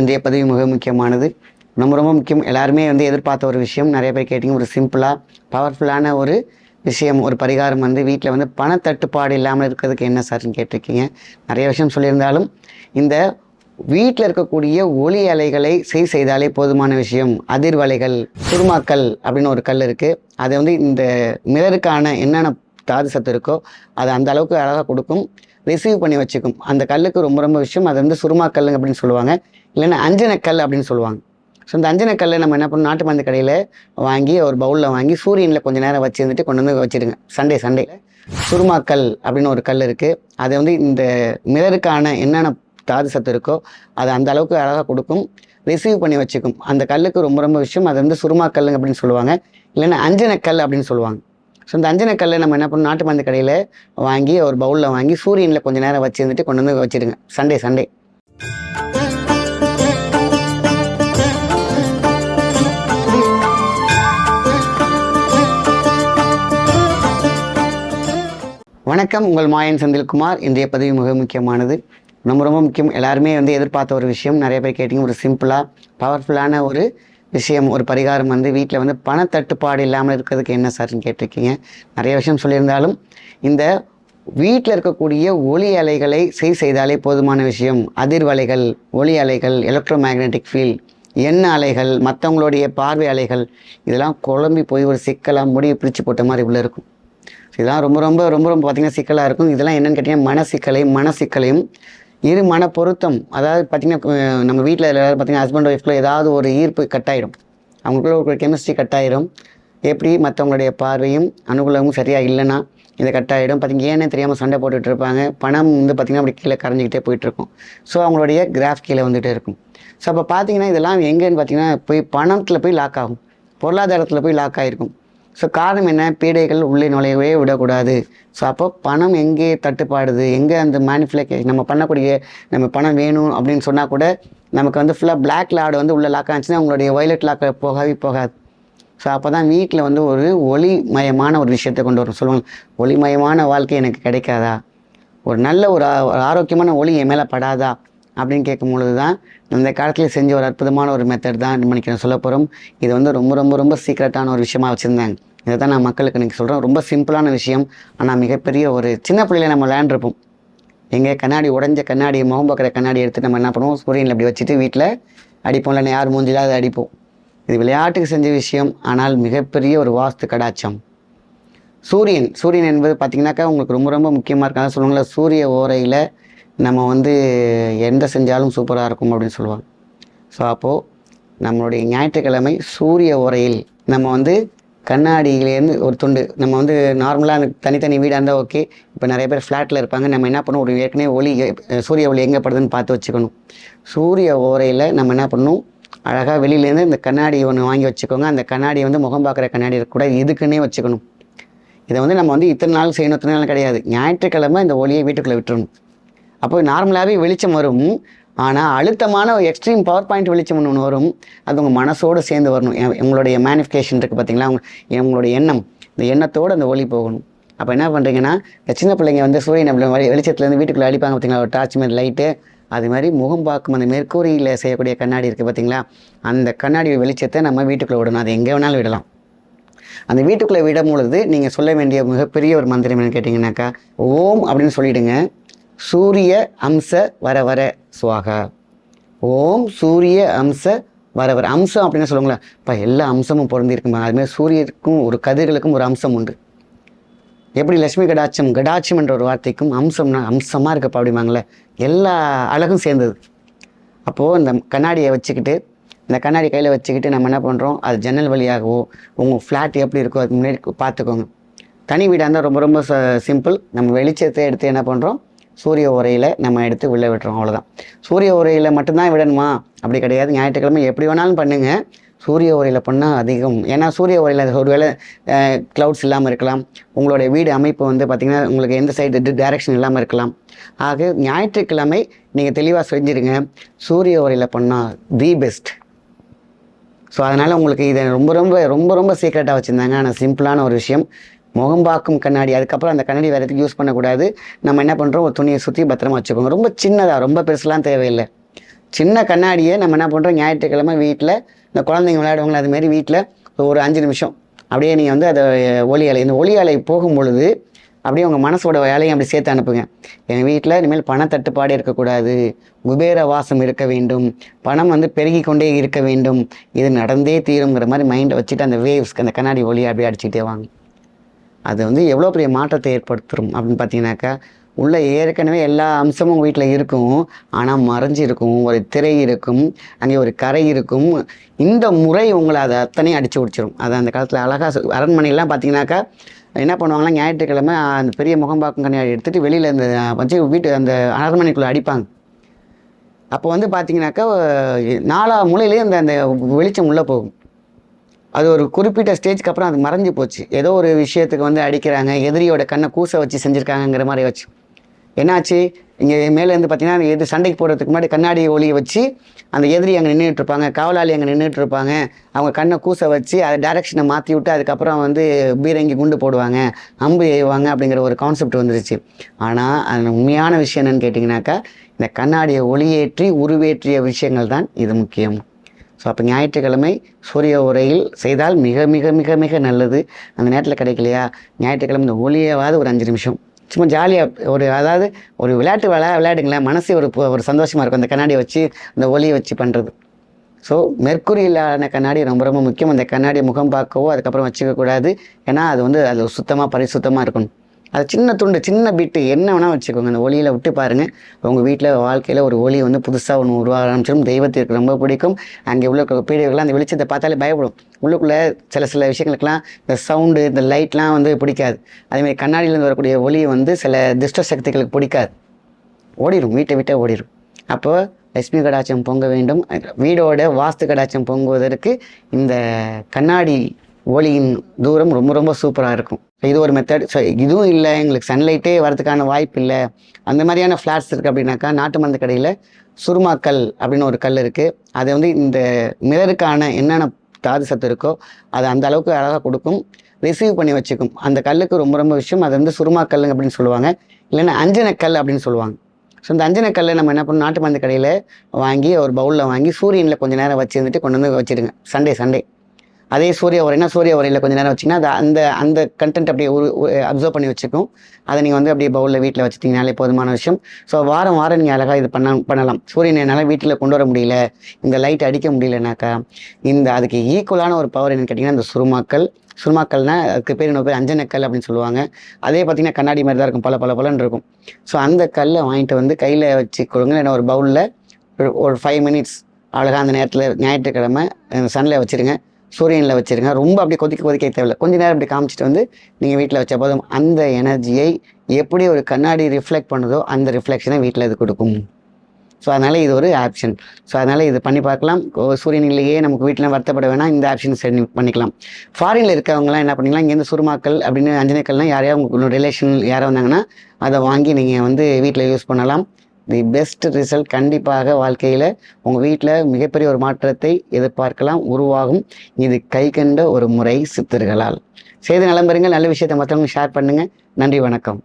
இன்றைய பதிவு மிக முக்கியமானது. ரொம்ப ரொம்ப முக்கியம். எல்லாருமே வந்து எதிர்பார்த்த ஒரு விஷயம். நிறைய பேர் கேட்டிங்க ஒரு சிம்பிளாக பவர்ஃபுல்லான ஒரு விஷயம் ஒரு பரிகாரம் வந்து வீட்டில் வந்து பணத்தட்டுப்பாடு இல்லாமல் இருக்கிறதுக்கு என்ன சார்னு கேட்டிருக்கீங்க? நிறைய விஷயம் சொல்லியிருந்தாலும் இந்த வீட்டில் இருக்கக்கூடிய ஒளி அலைகளை சரி செய்தாலே போதுமான விஷயம் அதிர்வலைகள் சுருமாக்கல் அப்படின்னு ஒரு கல் இருக்குது அது வந்து இந்த மிரருக்கான என்னென்ன தாது சத்து இருக்கோ அது அந்த அளவுக்கு அழகாக கொடுக்கும் ரிசீவ் பண்ணி வச்சுக்கும். அந்த கல்லுக்கு ரொம்ப ரொம்ப விஷயம். அது வந்து சுருமாக்கல் அப்படின்னு சொல்லுவாங்க. இல்லைன்னா அஞ்சனக்கல் அப்படின்னு சொல்லுவாங்க. ஸோ இந்த அஞ்சனக்கல்லை நம்ம என்ன பண்ணணும்? நாட்டு மருந்து கடையில் வாங்கி ஒரு பவுலில் வாங்கி சூரியனில் கொஞ்சம் நேரம் வச்சுருந்துட்டு கொண்டு வந்து வச்சுருங்க சண்டே சண்டே. சுருமாக்கல் அப்படின்னு ஒரு கல் இருக்குது அது வந்து இந்த மிரருக்கான என்னென்ன தாது சத்து இருக்கோ அது அந்த அளவுக்கு அழகாக கொடுக்கும். ரிசீவ் பண்ணி வச்சுக்கும். அந்த கல்லுக்கு ரொம்ப ரொம்ப விஷயம். அது வந்து சுருமாக்கல் அப்படின்னு சொல்லுவாங்க. இல்லைன்னா அஞ்சனக்கல் அப்படின்னு சொல்லுவாங்க. ஸோ இந்த அஞ்சனக்கல்லை நம்ம என்ன பண்ணணும்? நாட்டு மருந்து கடையில் வாங்கி ஒரு பவுலில் வாங்கி சூரியனில் கொஞ்சம் நேரம் வச்சுருந்துட்டு கொண்டு வந்து வச்சுருங்க சண்டே சண்டே. வணக்கம். உங்கள் மாயன் செந்தில்குமார். இன்றைய பதிவு மிக முக்கியமானது. ரொம்ப ரொம்ப முக்கியம். எல்லாருமே வந்து எதிர்பார்த்த ஒரு விஷயம். நிறைய பேர் கேட்டிங்க ஒரு சிம்பிளாக பவர்ஃபுல்லான ஒரு விஷயம் ஒரு பரிகாரம் வந்து வீட்டில் வந்து பணத்தட்டுப்பாடு இல்லாமல் இருக்கிறதுக்கு என்ன சார்னு கேட்டிருக்கீங்க? நிறைய விஷயம் சொல்லியிருந்தாலும் இந்த வீட்டில் இருக்கக்கூடிய ஒளி அலைகளை சரி செய்தாலே போதுமான விஷயம். அதிர்வலைகள் ஒளி அலைகள் எலக்ட்ரோ மேக்னெட்டிக் ஃபீல்ட் எண்ண அலைகள் மற்றவங்களுடைய பார்வை அலைகள் இதெல்லாம் குழம்பி போய் ஒரு சிக்கலாக முடிவு பிரித்து போட்ட மாதிரி உள்ளே இருக்கும். இதெல்லாம் ரொம்ப ரொம்ப ரொம்ப ரொம்ப பார்த்திங்கன்னா சிக்கலாக இருக்கும். இதெல்லாம் என்னென்னு கேட்டிங்கன்னா மன சிக்கலையும் மன சிக்கலையும் இரு மன பொருத்தம். அதாவது பார்த்திங்கன்னா நம்ம வீட்டில் எல்லாரும் பார்த்திங்கன்னா ஹஸ்பண்ட் ஒய்ஃப்ல ஏதாவது ஒரு ஈர்ப்பு கட்டாயிடும். அவங்களுக்குள்ள ஒரு கெமிஸ்ட்ரி கட்டாயிடும் எப்படி மற்றவங்களுடைய பார்வையும் அனுகூலமும் சரியாக இல்லைன்னா இந்த கட்டாயிடும். பார்த்திங்க ஏன்னே தெரியாமல் சண்டை போட்டுகிட்டு இருப்பாங்க. பணம் வந்து பார்த்திங்கன்னா அப்படி கீழே கரைஞ்சிக்கிட்டே போயிட்டுருக்கும் ஸோ அவங்களுடைய கிராஃப் கீழே வந்துகிட்டே இருக்கும். ஸோ அப்போ பார்த்தீங்கன்னா இதெல்லாம் எங்கேன்னு பார்த்தீங்கன்னா போய் பணத்தில் போய் லாக் ஆகும். பொருளாதாரத்தில் போய் லாக் ஆகிருக்கும் ஸோ காரணம் என்ன? பீடைகள் உள்ளே நுழையவே விடக்கூடாது. ஸோ அப்போ பணம் எங்கே தட்டுப்பாடுது? எங்கே அந்த மேனிஃபுலேஷன் நம்ம பண்ணக்கூடிய நம்ம பணம் வேணும் அப்படின்னு சொன்னால் கூட நமக்கு வந்து ஃபுல்லாக பிளாக் லாடு வந்து உள்ளே லாக் ஆச்சுன்னா உங்களுடைய வயலட் லாக் போகவே போகாது. ஸோ அப்போ தான் வீட்டில் வந்து ஒரு ஒளிமயமான ஒரு விஷயத்தை கொண்டு வரும். சொல்லுவாங்க ஒளிமயமான வாழ்க்கை எனக்கு கிடைக்காதா? ஒரு நல்ல ஒரு ஆரோக்கியமான ஒளி என் மேலே படாதா? அப்படின்னு கேட்கும் பொழுது தான் இந்த காலத்தில் செஞ்ச ஒரு அற்புதமான ஒரு மெத்தட் தான் இன்னைக்கு நான் சொல்ல போகிறோம் இது வந்து ரொம்ப ரொம்ப ரொம்ப சீக்ரெட்டான ஒரு விஷயமா வச்சுருந்தாங்க. இதை தான் நான் மக்களுக்கு இன்றைக்கி சொல்கிறேன் ரொம்ப சிம்பிளான விஷயம். ஆனால் மிகப்பெரிய ஒரு சின்ன பிள்ளையில நம்ம விளையாண்டுருப்போம். எங்கே கண்ணாடி உடஞ்ச கண்ணாடி முகம் பார்க்குற கண்ணாடி எடுத்து நம்ம என்ன பண்ணுவோம்? சூரியனில் அப்படி வச்சுட்டு வீட்டில் அடிப்போம். இல்லை யார் மூஞ்சில அதை அடிப்போம். இது விளையாட்டுக்கு செஞ்ச விஷயம். ஆனால் மிகப்பெரிய ஒரு வாஸ்து கடாச்சம் சூரியன். சூரியன் என்பது பார்த்திங்கனாக்கா உங்களுக்கு ரொம்ப ரொம்ப முக்கியமாக இருக்காங்க சொல்லுவாங்களா சூரிய ஓரையில் நம்ம வந்து எந்த செஞ்சாலும் சூப்பராக இருக்கும் அப்படின்னு சொல்லுவாங்க. ஸோ அப்போது நம்மளுடைய ஞாயிற்றுக்கிழமை சூரிய ஓரையில் நம்ம வந்து கண்ணாடியிலேருந்து ஒரு துண்டு நம்ம வந்து நார்மலாக அந்த தனித்தனி வீடாக இருந்தால் ஓகே இப்போ நிறைய பேர் ஃப்ளாட்டில் இருப்பாங்க. நம்ம என்ன பண்ணணும்? ஒரு ஏற்கனவே ஒளி சூரிய ஒளி எங்கே படுதுன்னு பார்த்து வச்சுக்கணும். சூரிய ஓரையில் நம்ம என்ன பண்ணணும்? அழகாக வெளியிலேருந்து இந்த கண்ணாடி ஒன்று வாங்கி வச்சுக்கோங்க. அந்த கண்ணாடியை வந்து முகம் பார்க்குற கண்ணாடி கூட இதுக்குன்னே வச்சுக்கணும். இதை வந்து நம்ம வந்து இத்தனை நாள் செய்யணும் இத்தனை நாள் கிடையாது. ஞாயிற்றுக்கிழமை இந்த ஒளியை வீட்டுக்குள்ளே விட்டுறணும். அப்போ நார்மலாகவே வெளிச்சம் வரும். ஆனால் அழுத்தமான ஒரு எக்ஸ்ட்ரீம் பவர் பாயிண்ட் வெளிச்சம் ஒன்று வரும். அது உங்கள் மனசோடு சேர்ந்து வரணும். உங்களுடைய மேனிஃபிகேஷன் இருக்குது பார்த்தீங்களா உங்க- உங்களுடைய எண்ணம். இந்த எண்ணத்தோடு அந்த ஒளி போகணும். அப்போ என்ன பண்ணுறீங்கன்னா இந்த சின்ன பிள்ளைங்க வந்து சூரியன் வெளிச்சத்துலேருந்து வீட்டுக்குள்ளே அடிப்பாங்க பார்த்தீங்களா ஒரு டார்ச் மாதிரி லைட்டு அது மாதிரி முகம் பார்க்கும் அந்த மெர்க்கூரியில் செய்யக்கூடிய கண்ணாடி இருக்குது பார்த்தீங்களா அந்த கண்ணாடி வெளிச்சத்தை நம்ம வீட்டுக்குள்ளே விடணும். அது எங்கே வேணாலும் விடலாம். அந்த வீட்டுக்குள்ளே விடும் பொழுது நீங்கள் சொல்ல வேண்டிய மிகப்பெரிய ஒரு மந்திரம் என்னன்னு கேட்டிங்கனாக்கா ஓம் அப்படின்னு சொல்லிவிடுங்க சூரிய அம்ச வர வர சுவாகா. ஓம் சூரிய அம்ச வர வர. அம்சம் அப்படின்னு சொல்லுவாங்களேன் இப்போ எல்லா அம்சமும் பொருந்திருக்குமா? அதுமாதிரி சூரியருக்கும் ஒரு கதிர்களுக்கும் ஒரு அம்சம் உண்டு. எப்படி லட்சுமி கடாட்சம் கடாட்சம் என்ற ஒரு வார்த்தைக்கும் அம்சம்னா அம்சமாக இருக்கப்பா அப்படிம்பாங்களே எல்லா அழகும் சேர்ந்தது. அப்போது இந்த கண்ணாடியை வச்சுக்கிட்டு இந்த கண்ணாடி கையில் வச்சுக்கிட்டு நம்ம என்ன பண்ணுறோம் அது ஜன்னல் வழியாகவோ உங்கள் ஃப்ளாட் எப்படி இருக்கோ அதுக்கு முன்னாடி பார்த்துக்கோங்க. தனி வீடாக இருந்தால் ரொம்ப ரொம்ப சிம்பிள் நம்ம வெளிச்சத்தை எடுத்து என்ன பண்ணுறோம் சூரிய உரையில் நம்ம எடுத்து உள்ளே விட்டுறோம் அவ்வளோதான் சூரிய உரையில் மட்டும்தான் விடணுமா? அப்படி கிடையாது. ஞாயிற்றுக்கிழமை எப்படி வேணாலும் பண்ணுங்கள் சூரிய உரையில் பண்ணால் அதிகம். ஏன்னா சூரிய உரையில் ஒருவேளை க்ளவுட்ஸ் இல்லாமல் இருக்கலாம். உங்களுடைய வீடு அமைப்பு வந்து பார்த்திங்கன்னா உங்களுக்கு எந்த சைடு டைரெக்ஷன் இல்லாமல் இருக்கலாம். ஆக ஞாயிற்றுக்கிழமை நீங்கள் தெளிவாக செஞ்சுருங்க. சூரிய உரையில் பண்ணால் தி பெஸ்ட் ஸோ அதனால் உங்களுக்கு இதை ரொம்ப ரொம்ப ரொம்ப ரொம்ப சீக்ரெட்டாக வச்சுருந்தாங்க. ஆனால் சிம்பிளான ஒரு விஷயம். முகம் பார்க்கும் கண்ணாடி அதுக்கப்புறம் அந்த கண்ணாடி வேறு எதுக்கு யூஸ் பண்ணக்கூடாது. நம்ம என்ன பண்ணுறோம் ஒரு துணியை சுற்றி பத்திரமா வச்சுக்கோங்க ரொம்ப சின்னதாக ரொம்ப பெருசுலாம் தேவையில்லை. சின்ன கண்ணாடியை நம்ம என்ன பண்ணுறோம் ஞாயிற்றுக்கிழமை வீட்டில் இந்த குழந்தைங்க விளையாடுவாங்களே அதுமாரி வீட்டில் ஒரு அஞ்சு நிமிஷம். அப்படியே நீங்கள் வந்து அதை ஒலி அலை இந்த ஒலி அலை போகும் பொழுது அப்படியே உங்கள் மனசோட வேலையும் அப்படி சேர்த்து அனுப்புங்க. எங்கள் வீட்டில் இனிமேல் பணத்தட்டுப்பாடு இருக்கக்கூடாது. குபேர வாசம் இருக்க வேண்டும். பணம் வந்து பெருகி கொண்டே இருக்க வேண்டும். இது நடந்தே தீருங்கிற மாதிரி மைண்டை வச்சுட்டு அந்த வேவ்ஸ்க்கு அந்த கண்ணாடி ஒலியை அப்படியே அடிச்சுக்கிட்டே வாங்க. அது வந்து எவ்வளோ பெரிய மாற்றத்தை ஏற்படுத்தும் அப்படின்னு பார்த்தீங்கன்னாக்கா உள்ளே ஏற்கனவே எல்லா அம்சமும் உங்கள் வீட்டில் இருக்கும். ஆனால் மறைஞ்சு இருக்கும் ஒரு திரை இருக்கும் அங்கே ஒரு கரை இருக்கும். இந்த முறை உங்களை அதை அத்தனையும் அடித்து பிடிச்சிரும் அது அந்த காலத்தில் அழகாக அரண்மனையெல்லாம் பார்த்தீங்கன்னாக்கா என்ன பண்ணுவாங்கன்னா ஞாயிற்றுக்கிழமை அந்த பெரிய முகம்பாக்கம் கண்ணாடி எடுத்துகிட்டு வெளியில் இந்த வச்சு வீட்டு அந்த அரண்மனைக்குள்ளே அடிப்பாங்க. அப்போ வந்து பார்த்தீங்கன்னாக்கா நாலா மூலையிலேயே அந்த அந்த வெளிச்சம் உள்ளே போகும். அது ஒரு குறிப்பிட்ட ஸ்டேஜ்க்கு அப்புறம் அது மறைஞ்சு போச்சு. ஏதோ ஒரு விஷயத்துக்கு வந்து அடிக்கிறாங்க எதிரியோட கண்ணை கூச வச்சு செஞ்சுருக்காங்கங்கிற மாதிரி வச்சு என்னாச்சு? இங்கே மேலேருந்து பார்த்தீங்கன்னா எது சண்டைக்கு போடுறதுக்கு முன்னாடி கண்ணாடி ஒளியை வச்சு அந்த எதிரி அங்கே நின்றுட்டு இருப்பாங்க காவலாளி அங்கே நின்றுட்டு இருப்பாங்க. அவங்க கண்ணை கூச வச்சு அதை டேரெக்ஷனை மாற்றி விட்டு அதுக்கப்புறம் வந்து பீரங்கி குண்டு போடுவாங்க அம்பு எய்வாங்க அப்படிங்கிற ஒரு கான்செப்ட் வந்துருச்சு. ஆனால் அது உண்மையான விஷயம் என்னன்னு கேட்டிங்கனாக்கா இந்த கண்ணாடியை ஒளியேற்றி உருவேற்றிய விஷயங்கள் தான் இது முக்கியம். ஸோ அப்போ ஞாயிற்றுக்கிழமை சூரிய உரையில் செய்தால் மிக மிக மிக மிக நல்லது. அந்த நேரத்தில் கிடைக்கலையா? ஞாயிற்றுக்கிழமை இந்த ஒளியாவது ஒரு அஞ்சு நிமிஷம். சும்மா ஜாலியாக ஒரு அதாவது ஒரு விளையாட்டு விளையா விளையாடுங்களேன். மனசு ஒரு ஒரு சந்தோஷமாக இருக்கும். அந்த கண்ணாடியை வச்சு அந்த ஒளியை வச்சு பண்ணுறது ஸோ மெர்க்குரியிலான கண்ணாடி ரொம்ப ரொம்ப முக்கியம். அந்த கண்ணாடியை முகம் பார்க்கவோ அதுக்கப்புறம் வச்சுக்கக்கூடாது. ஏன்னா அது வந்து அது சுத்தமாக பரிசுத்தமாக இருக்கணும். அது சின்ன துண்டு சின்ன பிட்டு என்ன வேணால் வச்சுக்கோங்க. அந்த ஒளியில் விட்டு பாருங்கள் உங்கள் வீட்டில் வாழ்க்கையில் ஒரு ஒளி வந்து புதுசாக ஒன்று உருவாக ஆரம்பிச்சிடும் தெய்வத்திற்கு ரொம்ப பிடிக்கும். அங்கே உள்ள பீடிகள்லாம் அந்த வெளிச்சத்தை பார்த்தாலே பயப்படும். உள்ளுக்குள்ளே சில சில விஷயங்களுக்கெல்லாம் இந்த சவுண்டு இந்த லைட்லாம் வந்து பிடிக்காது. அதேமாதிரி கண்ணாடியிலேருந்து வரக்கூடிய ஒளி வந்து சில துஷ்ட சக்திகளுக்கு பிடிக்காது. ஓடிடும் வீட்டை விட்டே ஓடிடும் அப்போது லட்சுமி கடாட்சம் பொங்க வேண்டும். வீடோட வாஸ்து கடாட்சம் பொங்குவதற்கு இந்த கண்ணாடி ஒளியின் தூரம் ரொம்ப ரொம்ப சூப்பராக இருக்கும். இது ஒரு மெத்தட் ஸோ இதுவும் இல்லை. எங்களுக்கு சன்லைட்டே வரதுக்கான வாய்ப்பு இல்லை. அந்த மாதிரியான ஃப்ளாட்ஸ் இருக்குது அப்படின்னாக்கா நாட்டு மருந்து கடையில் சுருமாக்கல் அப்படின்னு ஒரு கல் இருக்குது அது வந்து இந்த மிரருக்கான என்னென்ன தாது சத்து இருக்கோ அது அந்த அளவுக்கு அழகாக கொடுக்கும். ரிசீவ் பண்ணி வச்சுக்கும். அந்த கல்லுக்கு ரொம்ப ரொம்ப விஷயம். அது வந்து சுருமாக்கல் அப்படின்னு சொல்லுவாங்க. இல்லைன்னா அஞ்சனக்கல் அப்படின்னு சொல்லுவாங்க. ஸோ இந்த அஞ்சனக்கல்லை நம்ம என்ன பண்ணணும்? நாட்டு மருந்து கடையில் வாங்கி ஒரு பவுலில் வாங்கி சூரியனில் கொஞ்சம் நேரம் வச்சுருந்துட்டு கொண்டு வந்து வச்சிடுங்க. சண்டே சண்டே அதே சூரிய உரைனா சூரிய உரையில் கொஞ்சம் நேரம் வச்சிங்கன்னா அது அந்த அந்த கண்டென்ட் அப்படியே ஒரு அப்சர்வ் பண்ணி வச்சுக்கும். அதை நீங்கள் வந்து அப்படியே பவுலில் வீட்டில் வச்சுட்டிங்கனாலே போதுமான விஷயம். ஸோ வாரம் வாரம் நீங்கள் அழகாக இது பண்ண பண்ணலாம். சூரியனை என்னால் வீட்டில் கொண்டு வர முடியல. இந்த லைட் அடிக்க முடியலனாக்கா இந்த அதுக்கு ஈக்குவலான ஒரு பவர் என்னன்னு கேட்டிங்கன்னா இந்த சுருமாக்கள் சுருமாக்கள்னா அதுக்கு பேர் இன்னொரு பேர் அஞ்சனக்கல் அப்படின்னு சொல்லுவாங்க. அதே பார்த்தீங்கன்னா கண்ணாடி மாதிரி தான் இருக்கும். பல பல பலன்னு இருக்கும். ஸோ அந்த கல்லை வாங்கிட்டு வந்து கையில் வச்சு கொடுங்க. இல்லைன்னா ஒரு பவுலில் ஒரு ஃபைவ் மினிட்ஸ் அழகாக அந்த நேரத்தில் ஞாயிற்றுக்கிழமை சன்னில் வச்சுருங்க. சூரியனில் வச்சுருங்க. ரொம்ப அப்படி கொதிக்க கொதிக்க தேவையில்லை. கொஞ்ச நேரம் அப்படி காமிச்சிட்டு வந்து நீங்கள் வீட்டில் வச்ச போதும். அந்த எனர்ஜியை எப்படி ஒரு கண்ணாடி ரிஃப்ளெக்ட் பண்ணுதோ அந்த ரிஃப்ளெக்ஷனை வீட்டில் இது கொடுக்கும். ஸோ அதனால் இது ஒரு ஆப்ஷன் ஸோ அதனால் இது பண்ணி பார்க்கலாம். சூரியன் இல்லையே நமக்கு வீட்டில் வருத்தப்பட வேணாம். இந்த ஆப்ஷன் செட் பண்ணிக்கலாம். ஃபாரினில் இருக்கவங்கலாம் என்ன பண்ணிக்கலாம்? இங்கேருந்து சுருமாக்கள் அப்படின்னு அஞ்சனைக்கள்லாம் யாரையாவது உங்களுக்கு ரிலேஷன் யாராக வந்தாங்கன்னா அதை வாங்கி நீங்கள் வந்து வீட்டில் யூஸ் பண்ணலாம். தி பெஸ்ட் ரிசல்ட் கண்டிப்பாக வாழ்க்கையில் உங்கள் வீட்டில் மிகப்பெரிய ஒரு மாற்றத்தை எதிர்பார்க்கலாம் உருவாகும். இது கை கண்ட ஒரு முறை சித்தர்களால். செய்து நலம் பெறுங்கள். நல்ல விஷயத்தை மற்றவங்க ஷேர் பண்ணுங்கள் நன்றி வணக்கம்.